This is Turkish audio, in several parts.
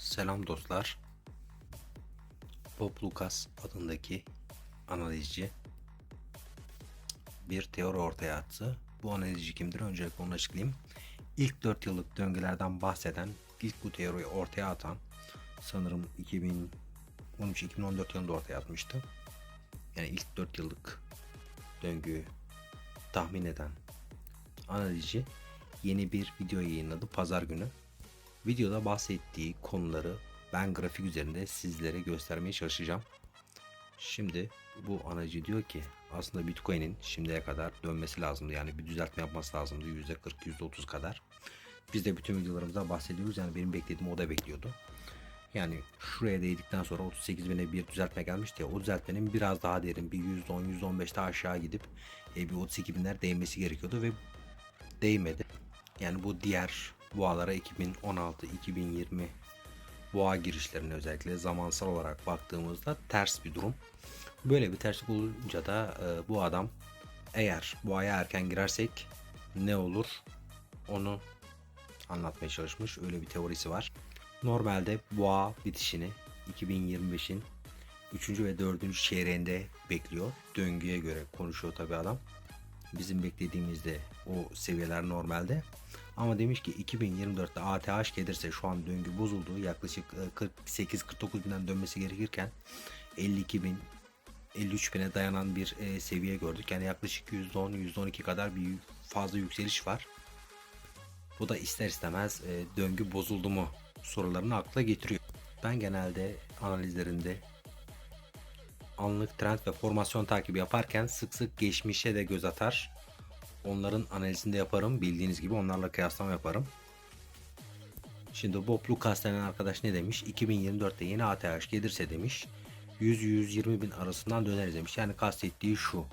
Selam dostlar. Bob Lucas adındaki analizci bir teori ortaya attı. Bu analizci kimdir? Öncelikle onu açıklayayım. İlk 4 yıllık döngülerden bahseden, ilk bu teoriyi ortaya atan sanırım 2013-2014 yılında ortaya atmıştı. Yani ilk 4 yıllık döngüyü tahmin eden analizci yeni bir video yayınladı pazar günü. Videoda bahsettiği konuları ben grafik üzerinde sizlere göstermeye çalışacağım. Şimdi bu analizi diyor ki aslında Bitcoin'in şimdiye kadar dönmesi lazımdı. Yani bir düzeltme yapması lazımdı %40 %30 kadar. Biz de bütün videolarımızda bahsediyoruz. Yani benim beklediğim o da bekliyordu. Yani şuraya değdikten sonra 38 bine bir düzeltme gelmişti. O düzeltmenin biraz daha derin bir %10 %15 daha aşağı gidip e, bir 32 binler değmesi gerekiyordu ve değmedi. Yani bu diğer boğalara 2016-2020 boğa girişlerine özellikle zamansal olarak baktığımızda ters bir durum. Böyle bir terslik olunca da e, bu adam eğer boğaya erken girersek ne olur onu anlatmaya çalışmış. Öyle bir teorisi var. Normalde boğa bitişini 2025'in 3. ve 4. çeyreğinde bekliyor. Döngüye göre konuşuyor tabi adam. Bizim beklediğimizde o seviyeler normalde. Ama demiş ki 2024'te ATH gelirse şu an döngü bozuldu. Yaklaşık e, 48-49 binden dönmesi gerekirken 52 bin 53 bine dayanan bir e, seviye gördük. Yani yaklaşık %10-%12 kadar bir fazla yükseliş var. Bu da ister istemez e, döngü bozuldu mu sorularını akla getiriyor. Ben genelde analizlerinde anlık trend ve formasyon takibi yaparken sık sık geçmişe de göz atar. Onların analizini de yaparım. Bildiğiniz gibi onlarla kıyaslama yaparım. Şimdi Bob Lucas denen arkadaş ne demiş? 2024'te yeni ATH gelirse demiş 100-120 bin arasından döneriz demiş. Yani kastettiği şu.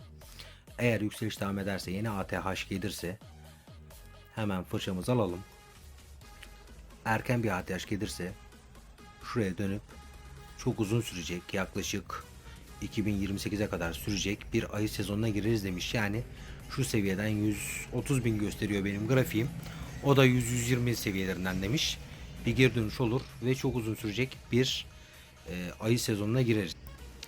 Eğer yükseliş devam ederse yeni ATH gelirse hemen fırçamızı alalım. Erken bir ATH gelirse şuraya dönüp çok uzun sürecek yaklaşık 2028'e kadar sürecek bir ayı sezonuna gireriz demiş. Yani şu seviyeden 130 bin gösteriyor benim grafiğim. O da 100-120 seviyelerinden demiş. Bir geri dönüş olur ve çok uzun sürecek bir e, ayı sezonuna gireriz.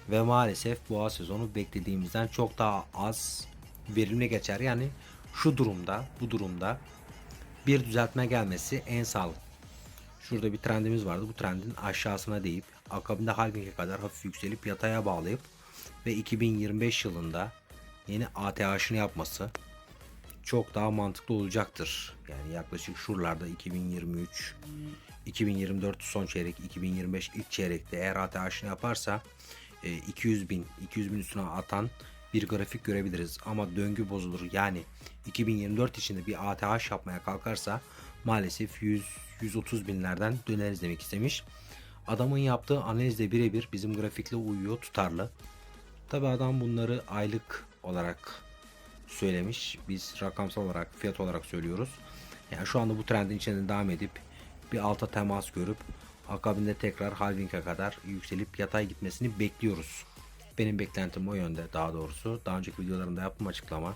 Ve maalesef boğa sezonu beklediğimizden çok daha az verimli geçer. Yani şu durumda, bu durumda bir düzeltme gelmesi en sağlıklı. Şurada bir trendimiz vardı. Bu trendin aşağısına deyip akabinde halving'e kadar hafif yükselip yataya bağlayıp ve 2025 yılında yeni ATH'ını yapması çok daha mantıklı olacaktır. Yani yaklaşık şuralarda 2023, 2024 son çeyrek, 2025 ilk çeyrekte eğer ATH'ını yaparsa 200 bin, 200 bin üstüne atan bir grafik görebiliriz. Ama döngü bozulur. Yani 2024 içinde bir ATH yapmaya kalkarsa maalesef 100 130 binlerden döneriz demek istemiş. Adamın yaptığı analizle birebir bizim grafikle uyuyor tutarlı. Tabi adam bunları aylık olarak söylemiş. Biz rakamsal olarak fiyat olarak söylüyoruz. Yani şu anda bu trendin içinde devam edip bir alta temas görüp akabinde tekrar halving'e kadar yükselip yatay gitmesini bekliyoruz. Benim beklentim o yönde daha doğrusu. Daha önceki videolarımda yaptım açıklama.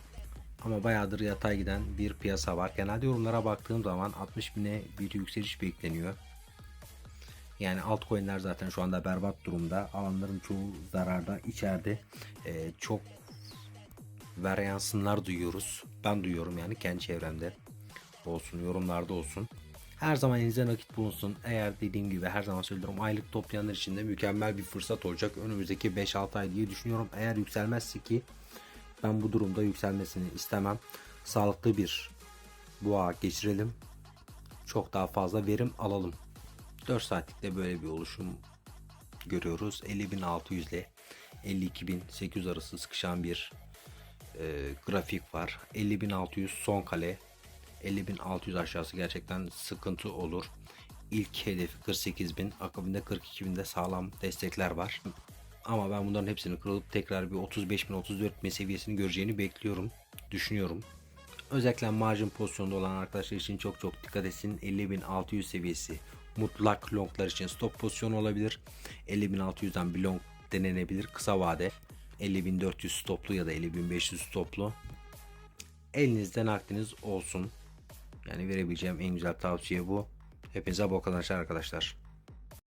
Ama bayağıdır yatay giden bir piyasa var. Genelde yorumlara baktığım zaman 60 bine bir yükseliş bekleniyor. Yani altcoin'ler zaten şu anda berbat durumda. Alanların çoğu zararda. içeride ee, çok varyansınlar duyuyoruz. Ben duyuyorum yani kendi çevremde olsun, yorumlarda olsun. Her zaman elinizde nakit bulunsun. Eğer dediğim gibi her zaman söylüyorum aylık toplayanlar için de mükemmel bir fırsat olacak. Önümüzdeki 5-6 ay diye düşünüyorum. Eğer yükselmezse ki ben bu durumda yükselmesini istemem. Sağlıklı bir boğa geçirelim. Çok daha fazla verim alalım. 4 saatlikte böyle bir oluşum görüyoruz. 50.600 ile 52.800 arası sıkışan bir e, grafik var. 50.600 son kale. 50.600 aşağısı gerçekten sıkıntı olur. İlk hedefi 48.000, akabinde 42.000'de sağlam destekler var. Ama ben bunların hepsini kırılıp tekrar bir 35.000 34.000 seviyesini göreceğini bekliyorum. Düşünüyorum. Özellikle margin pozisyonda olan arkadaşlar için çok çok dikkat etsin. 50.600 seviyesi mutlak longlar için stop pozisyonu olabilir. 50.600'den bir long denenebilir kısa vade. 50.400 stoplu ya da 50.500 stoplu. Elinizde nakdiniz olsun. Yani verebileceğim en güzel tavsiye bu. Hepinize bol kazançlar arkadaşlar.